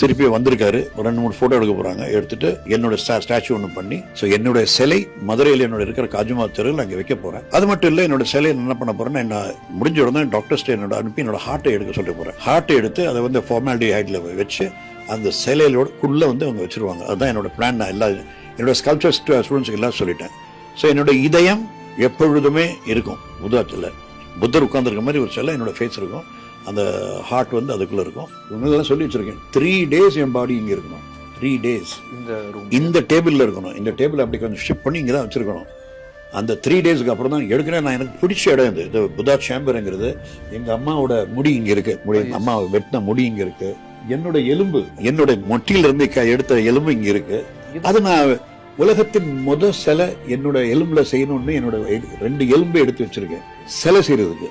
திருப்பி வந்திருக்காரு. ஒரு ரெண்டு மூணு போட்டோ எடுக்க போறாங்க. எடுத்துட்டு என்னோட ஸ்டாச்சு ஒன்று பண்ணி ஸோ என்னுடைய சிலை மதுரையில் என்னோட இருக்கிற காஜுமா தெருவில் அங்கே வைக்க போறேன். அது மட்டும் இல்லை என்னோட சிலையை என்ன பண்ண போகிறேன்னா என்ன முடிஞ்ச உடனே டாக்டர்ஸ்ட்டு என்னோட அனுப்பி என்னோட ஹார்ட்டை எடுக்க சொல்ல போறேன். ஹார்ட்டை எடுத்து அதை வந்து ஃபார்மாலிட்டி ஹைட்ல வச்சு அந்த சிலையிலோட குள்ள வந்து அவங்க வச்சிருவாங்க. அதுதான் என்னோட பிளான் நான் எல்லா என்னோட ஸ்கல்ச்சர் ஸ்டூடெண்ட்ஸுக்கு எல்லாம் சொல்லிட்டேன். ஸோ என்னோட இதயம் எப்பொழுதுமே இருக்கும். புத்தத்தில் புத்தர் உட்காந்துருக்க மாதிரி ஒரு சிலை என்னோட ஃபேஸ் இருக்கும். அந்த ஹார்ட் வந்து அதுக்குள்ள இருக்கும். இவங்கெல்லாம் சொல்லி வச்சிருக்கேன். த்ரீ டேஸ் என் பாடி இங்கே இருக்கணும். த்ரீ டேஸ் இந்த இந்த டேபிளில் இருக்கணும். இந்த டேபிள் அப்படி கொஞ்சம் ஷிஃப்ட் பண்ணி இங்கே தான் வச்சிருக்கணும். அந்த த்ரீ டேஸ்க்கு அப்புறம் தான் எடுக்கிறேன். நான் எனக்கு பிடிச்ச இடம் இது. இது புதா சேம்பருங்கிறது. எங்கள் அம்மாவோட முடி இங்கே இருக்கு. முடி அம்மா வெட்டின முடி இங்கே இருக்கு. என்னோட எலும்பு என்னோட மொட்டியிலிருந்து க- எடுத்த எலும்பு இங்கே இருக்கு. அது நான் உலகத்தின் முத சிலை என்னோட எலும்புல செய்யணும்னு என்னோட ரெண்டு எலும்பை எடுத்து வச்சிருக்கேன். சிலை செய்யறதுக்கு.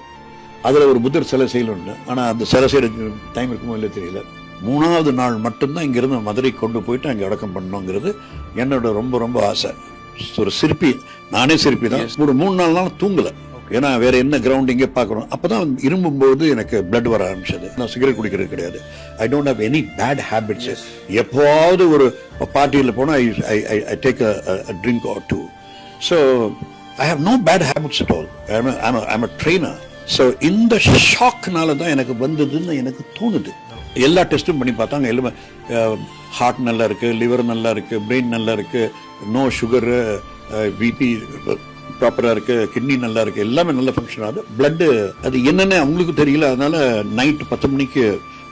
அதுல ஒரு புத்தர் சிலை செய்யணும்னு ஆனா அந்த சிலை செய்யறதுக்கு டைம் இருக்குமோ இல்லை தெரியல. மூணாவது நாள் மட்டும்தான் இங்கிருந்து மதுரை கொண்டு போயிட்டு அங்கே அடக்கம் பண்ணணுங்கிறது என்னோட ரொம்ப ரொம்ப ஆசை. ஒரு சிற்பி நானே சிற்பி தான். ஒரு மூணு நாலு நாள் தூங்கல. ஏன்னா வேற என்ன கிரவுண்ட் இங்கே பார்க்கணும்? அப்பதான் இரும்பும்போது எனக்கு பிளட் வர ஆரம்பிச்சது. நான் சிகரெட் குடிக்கிறது கிடையாது. I don't have any bad habits எப்போவாவது ஒரு பார்ட்டியில் போனால் I I take a drink or two so I have no bad habits at all I'm a trainer so இந்த ஷாக்னால தான் எனக்கு வந்ததுன்னு எனக்கு தோணுது. எல்லா டெஸ்ட்டும் பண்ணி பார்த்தாங்க. எல்லாமே ஹார்ட் நல்லா இருக்குது லிவர் நல்லா இருக்குது பிரெயின் நல்லா இருக்குது நோ சுகரு பிபி ப்ராப்பராக இருக்குது கிட்னி நல்லா இருக்குது எல்லாமே நல்ல ஃபங்க்ஷன் ஆகுது. பிளட்டு அது என்னென்ன அவங்களுக்கு தெரியல. அதனால் நைட்டு பத்து மணிக்கு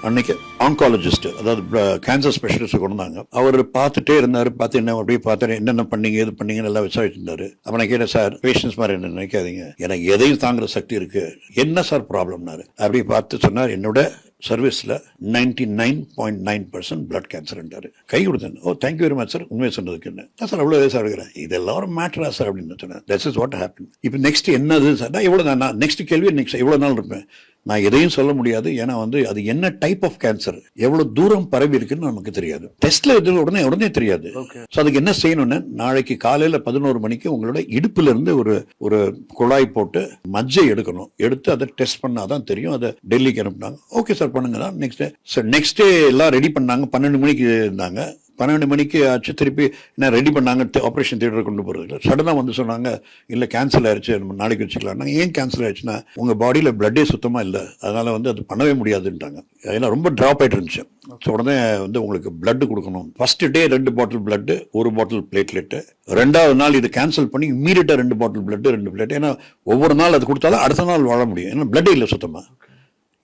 அன்னைக்கு ஆங்காலஜிஸ்ட் அதாவது கேன்சர் ஸ்பெஷலிஸ்ட் கொண்டு வந்தாங்க. அவர் பார்த்துட்டே இருந்தார். பார்த்து என்ன அப்படியே பார்த்து என்னென்ன பண்ணீங்க இது பண்ணீங்கன்னு எல்லாம் விசாரிச்சிருந்தாரு அப்ப கேட்டேன் சார் பேஷன்ஸ் மாதிரி என்ன நினைக்காதீங்க. எனக்கு எதையும் தாங்குற சக்தி இருக்கு. என்ன சார் ப்ராப்ளம்னாரு அப்படி பார்த்து சொன்னார் என்னோட சர்வீஸில் ninety nine point nine percent blood கேன்சர்ன்றாரு கை கொடுத்தேன். ஓ thank you very much sir உண்மையை சொன்னதுக்கு என்ன? சார் அவ்வளோ சார் எடுக்கிறேன் இதெல்லாம் ஒரு மேட்டரா சார் அப்படின்னு சொன்னேன் தட்ஸ் இஸ் வாட் ஹேப்பன் இப்போ நெக்ஸ்ட் என்னது? சார் நான் இவ்வளோ நான் நெக்ஸ்ட் கேள்வி நெக்ஸ்ட் எவ்வளோ நாள் இருப்பேன். நான் எதையும் சொல்ல முடியாது. ஏன்னா வந்து அது என்ன டைப் ஆஃப் கேன்சர் எவ்வளவு தூரம் பரவி இருக்குன்னு நமக்கு தெரியாது. டெஸ்ட்ல இது உடனே உடனே தெரியாது. ஸோ அதுக்கு என்ன செய்யணும்னு நாளைக்கு காலையில பதினோரு மணிக்கு உங்களோட இடுப்புல இருந்து ஒரு ஒரு குழாய் போட்டு மஜ்ஜை எடுக்கணும். எடுத்து அதை டெஸ்ட் பண்ணாதான் தெரியும். அதை டெல்லிக்கு அனுப்புனாங்க. ஓகே சார் பண்ணுங்க நெக்ஸ்ட் சார் நெக்ஸ்ட் டே எல்லாம் ரெடி பண்ணாங்க. பன்னெண்டு மணிக்கு இருந்தாங்க. பன்னெண்டு மணிக்கு ஆச்சு. திருப்பி என்ன ரெடி பண்ணாங்க ஆப்ரேஷன் தியேட்டர் கொண்டு போறது சடனாக வந்து சொன்னாங்க இல்லை கேன்சல் ஆயிடுச்சு நம்ம நாளைக்கு வச்சுக்கலாம். ஏன் கேன்சல் ஆயிடுச்சுன்னா உங்கள் பாடியில் பிளட்டே சுத்தமாக இல்லை. அதனால வந்து அது பண்ணவே முடியாதுன்ட்டாங்க. ஏன்னா ரொம்ப ட்ராப் ஆயிட்டு இருந்துச்சு. ஸோ உடனே வந்து உங்களுக்கு blood கொடுக்கணும். ஃபர்ஸ்ட் டே ரெண்டு பாட்டில் blood ஒரு பாட்டில் பிளேட்லெட்டு ரெண்டாவது நாள் இது கேன்சல் பண்ணி இம்மீடியட்டாக ரெண்டு பாட்டில் blood ரெண்டு பிளேட் ஏன்னா ஒவ்வொரு நாள் அது கொடுத்தாலும் அடுத்த நாள் வாழ முடியும். ஏன்னா blood இல்லை சுத்தமாக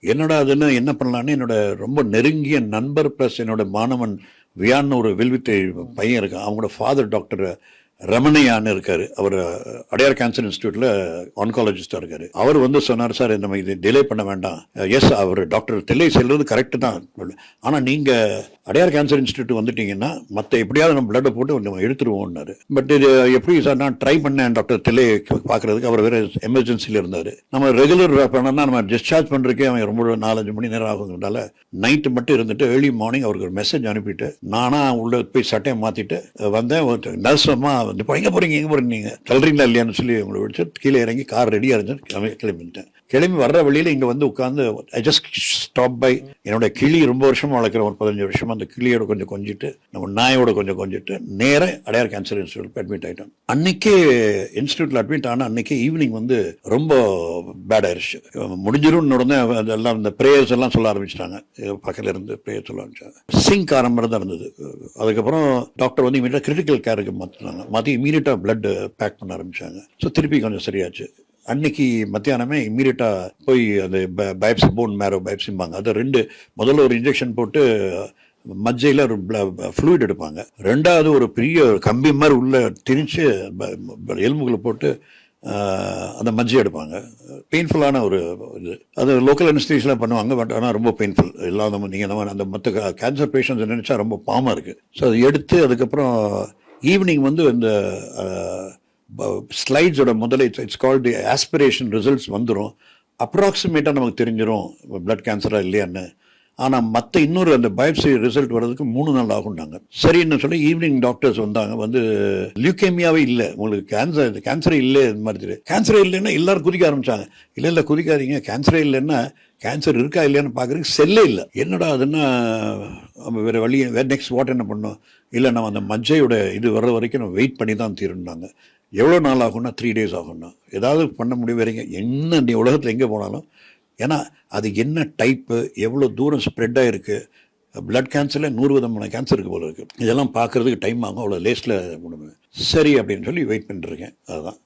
என்னடா அதுன்னு என்ன பண்ணலான்னு என்னோட ரொம்ப நெருங்கிய நண்பர் ப்ளஸ் என்னோட மாணவன் வியான்னு ஒரு வில்வித்தை பையன் இருக்கான். அவங்களோட ஃபாதர் டாக்டர் ரமணையான்னு இருக்காரு. அவர் அடையார் கேன்சர் இன்ஸ்டியூட்ல ஆன்காலஜிஸ்டா இருக்காரு. அவர் வந்து சொன்னார் சார் நம்ம இது டிலே பண்ண வேண்டாம். எஸ் அவர் டாக்டர் தில்லை செல்வது கரெக்ட் தான். ஆனா நீங்க அடையார் கேன்சர் இன்ஸ்டியூட் வந்துட்டீங்கன்னா மற்ற எப்படியாவது நம்ம பிளட்டை போட்டு நம்ம எடுத்துருவோம்னாரு. பட் இது எப்படி சார் நான் ட்ரை பண்ணேன் டாக்டர் தில்லை பார்க்குறதுக்கு அவர் வேற எமர்ஜென்சியில் இருந்தார். நம்ம ரெகுலர் பண்ணோம்னா நம்ம டிஸ்சார்ஜ் பண்ணுறதுக்கே அவன் ரொம்ப நாலஞ்சு மணி நேரம் ஆகுங்கிறதால நைட்டு மட்டும் இருந்துட்டு ஏர்லி மார்னிங் அவருக்கு ஒரு மெசேஜ் அனுப்பிட்டு நானா உள்ள போய் சட்டையை மாத்திட்டு வந்தேன். நர்ஸ் அம்மா வந்து "இப்போ எங்கே போகிறீங்க எங்கே போகிறீங்க நீங்கள் சொல்றீங்களா இல்லையான்னு சொல்லி உங்களை விடிச்சு கீழே இறங்கி கார் ரெடியாக இருந்துச்சு கிளம்பி கிளம்பிட்டேன். கிளம்பி வர்ற வழியில இங்கே வந்து உட்காந்து ஐ ஜஸ்ட் ஸ்டாப் பை என்னோட கிளி ரொம்ப வருஷமாக வளர்க்குற ஒரு பதினஞ்சு வருஷமாக அந்த கிளியோட கொஞ்சம் கொஞ்சிட்டு நம்ம நாயோட கொஞ்சம் கொஞ்சிட்டு நேராக அடையார் கேன்சர் இன்ஸ்டியூட் அட்மிட் ஆகிட்டோம் அன்னைக்கே இன்ஸ்டியூட்டில் அட்மிட் ஆன அன்னைக்கே ஈவினிங் வந்து ரொம்ப பேட் ஆயிடுச்சு முடிஞ்சிரும் உடனே அதெல்லாம் இந்த ப்ரேயர்ஸ் எல்லாம் சொல்ல ஆரம்பிச்சிட்டாங்க. பக்கத்தில் இருந்து ப்ரேயர் சொல்ல ஆரம்பிச்சாங்க. சிங்க் ஆரம்பம் தான் இருந்தது. அதுக்கப்புறம் டாக்டர் வந்து இமீடியட்டாக கிரிட்டிக்கல் கேருக்கு மாற்றினாங்க மாற்றி இமீடியட்டாக பிளட் பேக் பண்ண ஆரம்பித்தாங்க ஸோ திருப்பி கொஞ்சம் சரியாச்சு. அன்னைக்கு மத்தியானமே இம்மீடியட்டா போய் அந்த பைப்ஸ் போன் மேரோ பைப்சிம்பாங்க அது ரெண்டு முதல்ல ஒரு இன்ஜெக்ஷன் போட்டு மஜ்ஜையில் ஒரு ஃப்ளூயிட் எடுப்பாங்க. ரெண்டாவது ஒரு பெரிய கம்பி மாதிரி உள்ளே திணிச்சு எலும்புகளை போட்டு அந்த மஜ்ஜை எடுப்பாங்க. பெயின்ஃபுல்லான ஒரு இது. அது லோக்கல் அனஸ்தீஸ்லாம் பண்ணுவாங்க பட் ஆனால் ரொம்ப பெயின்ஃபுல் இல்லாதவங்க நீங்கள் அந்த மற்ற கேன்சர் பேஷண்ட்ஸ் நினச்சா ரொம்ப பாமாக இருக்குது ஸோ அதை எடுத்து அதுக்கப்புறம் ஈவினிங் வந்து இந்த ஸ்லைட்ஸோட முதல்ல it's it's called aspiration results வந்துடும் அப்ராக்சிமேட்டாக நமக்கு தெரிஞ்சிடும் பிளட் கேன்சராக இல்லையான்னு. ஆனால் மற்ற இன்னொரு அந்த பயோப்சி ரிசல்ட் வர்றதுக்கு மூணு நாள் ஆகும்னாங்க. சரின்னு சொல்லி ஈவினிங் டாக்டர்ஸ் வந்தாங்க. வந்து லியூகேமியாவே இல்லை. உங்களுக்கு கேன்சர் கேன்சரே இல்லை இந்த மாதிரி கேன்சரே இல்லைன்னா எல்லாரும் குதிக்க ஆரம்பிச்சாங்க. இல்லை இல்லை குதிக்காதீங்க. கேன்சரே இல்லைன்னா கேன்சர் இருக்கா இல்லையான்னு பார்க்குறதுக்கு செல்லே இல்லை. என்னடா அதுன்னா நம்ம வேறு வழி வேறு நெக்ஸ்ட் வாட் என்ன பண்ணோம் இல்லை நம்ம அந்த மஜ்ஜையோட இது வர்ற வரைக்கும் நம்ம வெயிட் பண்ணி தான் தீருந்தாங்க எவ்வளோ நாள் ஆகும்னா த்ரீ டேஸ் ஆகும்னா. ஏதாவது பண்ண முடியும் வரைங்க என்ன நீ உலகத்தில் எங்கே போனாலும் ஏன்னா அது என்ன டைப்பு எவ்வளோ தூரம் ஸ்ப்ரெட் ஆகிருக்கு பிளட் கேன்சரில் நூறு விதமான கேன்சர் இருக்கு போல இருக்குது இதெல்லாம் பார்க்குறதுக்கு டைம் ஆகும் அவ்வளோ லேஸ்ட்டில் முடியும் சரி அப்படின்னு சொல்லி வெயிட் பண்ணிட்டுருக்கேன் அதுதான்.